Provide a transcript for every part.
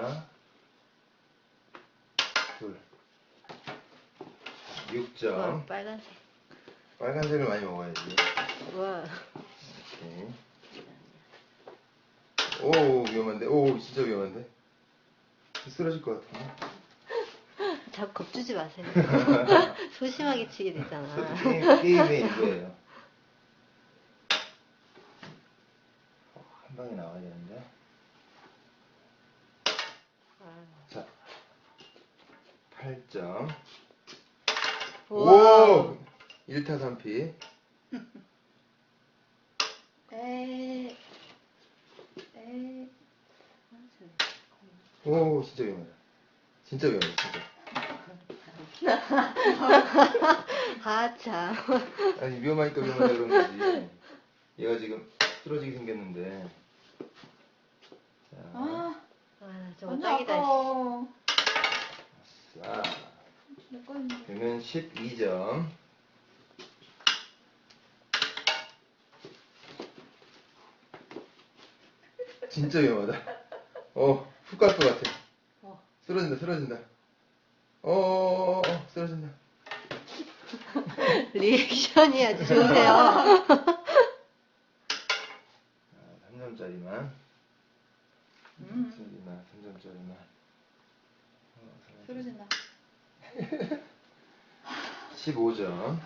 하나, 둘. 6점. 와, 빨간색. 빨간색을 많이 먹어야지. 와. 오케이. 오, 위험한데? 오, 진짜 위험한데? 쓰러질 것 같아. 자꾸 겁주지 마세요. 소심하게 치게 되잖아. 게임, 게임의 일부예요. 어, 한 방에 나와야 되는데. 아. 자, 8점. 우와. 오! 1타 3피. 에. 에. 오, 진짜 위험하다. 진짜 위험해, 진짜. 아, 참. 아니, 위험하니까 위험하다 그런 거지. 얘가 지금 쓰러지게 생겼는데. 아까워. 자, 내 거였는데. 그러면 12점. 진짜 위험하다. 어, 훅 갈 것 같아. 어. 쓰러진다, 쓰러진다. 어, 어, 어, 어, 쓰러진다. 리액션이 아주. 아, 3점짜리만. 음. 3점짜리만, 3점짜리만. 쓰러진다. 15점.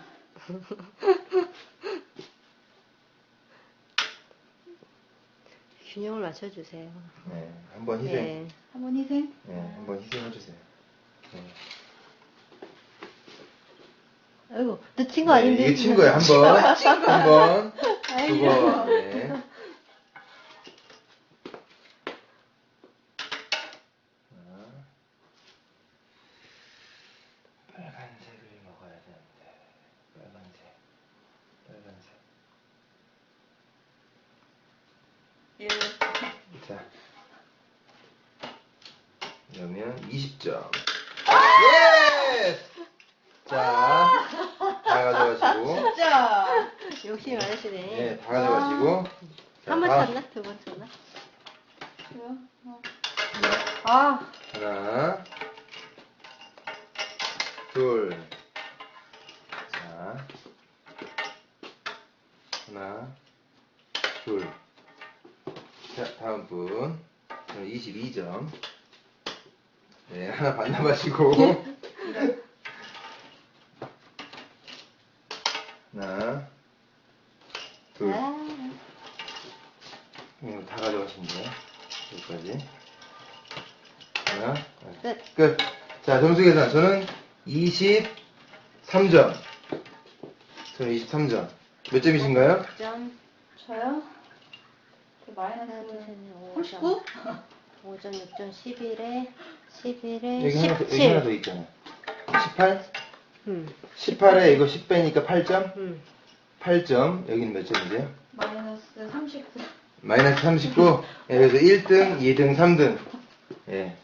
균형을 맞춰주세요. 네, 한번 희생. 네. 한번 희생. 네, 한번 희생해주세요. 네. 아이고, 놓친 거 네, 아닌데? 이게 친 거야, 한 번. 한 번. 두 아이고. 번. 네. 자. 빨간색을 먹어야 되는데. 빨간색. 빨간색. 예. 자. 그러면 20점. 예스! 자. 다 가져가시고. 진짜. 욕심이 많으시네. 네, 다 가져가시고. 자, 한 번 다음. 쳤나? 두 번 쳤나? 아, 하나, 둘, 자, 하나, 둘. 자, 다음 분. 저는 22점. 네, 하나 반납하시고. 하나, 둘. 아, 이거 다 가져가시면 돼요. 여기까지. 하나, 끝. 끝. 자, 점수 계산. 저는 23점. 저는 23점. 몇 점이신가요? 점. 저요? 그 하나, 마이너스 둘, 셋, 넷, 오, 39? 5점, 6점, 11에, 11에, 여기 하나, 더, 여기 17. 하나 더 있잖아요. 18? 음, 18에 이거 10 빼니까 8점? 음. 8점. 여기는 몇 점이세요? 마이너스 39. 마이너스 39. 예, 그래서 1등, 2등, 3등. 예.